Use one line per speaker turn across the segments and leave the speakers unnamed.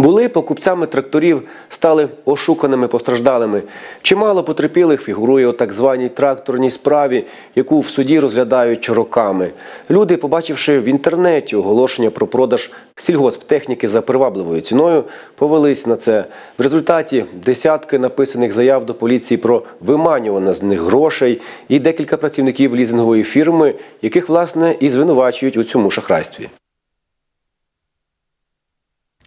Були покупцями тракторів, стали ошуканими постраждалими. Чимало потерпілих фігурує у так званій тракторній справі, яку в суді розглядають роками. Люди, побачивши в інтернеті оголошення про продаж сільгосптехніки за привабливою ціною, повелись на це. В результаті десятки написаних заяв до поліції про виманювання з них грошей і декілька працівників лізингової фірми, яких власне і звинувачують у цьому шахрайстві.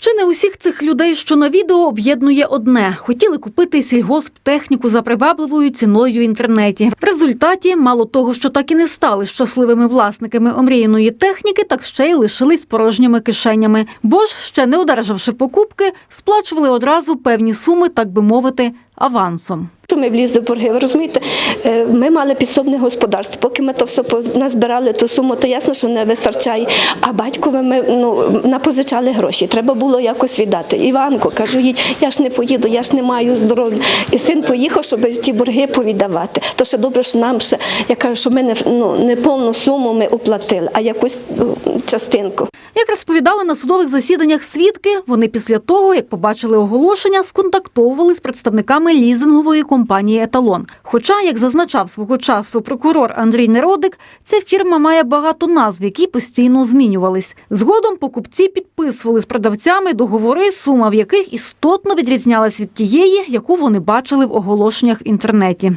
Чи не усіх цих людей, що на відео об'єднує одне: хотіли купити сільгосптехніку за привабливою ціною в інтернеті. В результаті, мало того, що так і не стали щасливими власниками омріяної техніки, так ще й лишились порожніми кишенями. Бо ж, ще не одержавши покупки, сплачували одразу певні суми, так би мовити, авансом.
Що ми влізли в борги, ви розумієте, Е, ми мали підсобне господарство. Поки ми то все назбирали ту суму, то ясно, що не вистачає. А батькові ми ну, напозичали гроші. Треба було якось віддати. Іванко, кажу, їдь, я ж не поїду, я ж не маю здоров'я. І син поїхав, щоб ті борги повіддавати. То ще добре, що нам ще, я кажу, що ми не, ну, не повну суму ми оплатили, а якусь ну, частинку.
Як розповідали на судових засіданнях свідки, вони після того, як побачили оголошення, сконтактовували з представниками лізингової компанії Еталон. Хоча, як зазначав свого часу прокурор Андрій Неродик, ця фірма має багато назв, які постійно змінювались. Згодом покупці підписували з продавцями договори, сума в яких істотно відрізнялась від тієї, яку вони бачили в оголошеннях в інтернеті.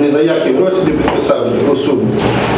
Ні за які гроші не підписав таку суму.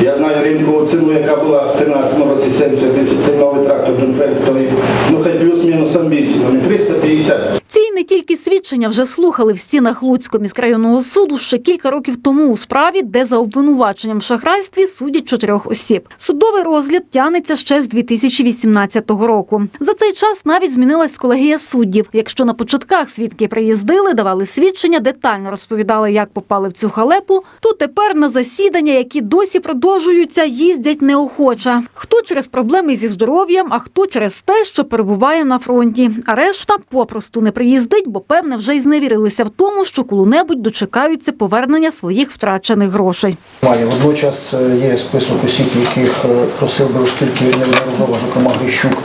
Я знаю ринкову ціну, яка була в 13 році 70 тисяч, це новий трактор Донфель стоїть. Ну хай плюс-мінус там більше, не 350.
Ці не тільки свідчення вже слухали в стінах Луцького міськрайонного суду ще кілька років тому у справі, де за обвинуваченням в шахрайстві судять чотирьох осіб. Судовий розгляд тягнеться ще з 2018 року. За цей час навіть змінилась колегія суддів. Якщо на початках свідки приїздили, давали свідчення, детально розповідали, як попали в цю халепу, то тепер на засідання, які досі продовжуються, їздять неохоче. Хто через проблеми зі здоров'ям, а хто через те, що перебуває на фронті. А решта попросту не приїздить, бо певне вже й зневірилися в тому, що коли-небудь дочекаються повернення своїх втрачених грошей.
Має водночас е, є список осіб, яких е, просив би, оскільки неодноразово, зокрема Грищук,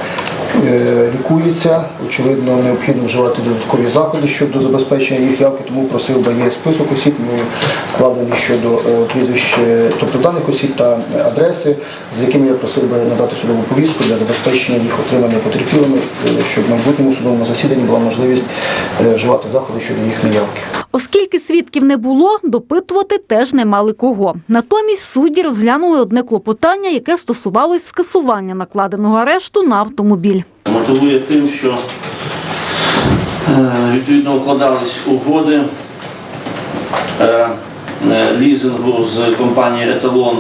лікується. Очевидно, необхідно вживати додаткові заходи щодо забезпечення їх явки, тому просив би є список осіб, ми складені щодо е, прізвищ, е, тобто даних осіб та адреси, з якими я просив би надати судову повістку для забезпечення їх отримання потерпілими, е, щоб в майбутньому судовому засіданні була можливість е, вживати заходи щодо їхньої явки.
Оскільки свідків не було, допитувати теж не мали кого. Натомість судді розглянули одне клопотання, яке стосувалось скасування накладеного арешту на автомобіль.
мотивує тим, що е, відповідно укладались угоди е, е, лізингу з компанією Еталон.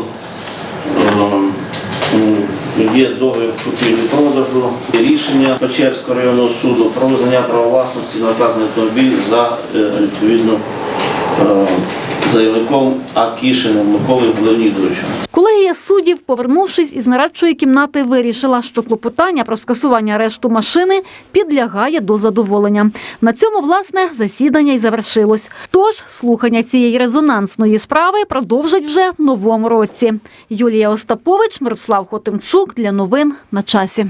Є договір купівлі-продажу, і рішення Печерського районного суду про визнання права власності на вказаний автомобіль за е, відповідно е, заявником Акішиним Миколою Леонідовичем.
Колегія суддів, повернувшись із нарадчої кімнати, вирішила, що клопотання про скасування арешту машини підлягає до задоволення. На цьому власне засідання й завершилось. Тож слухання цієї резонансної справи продовжать вже в новому році. Юлія Остапович, Мирослав Хотимчук для новин на часі.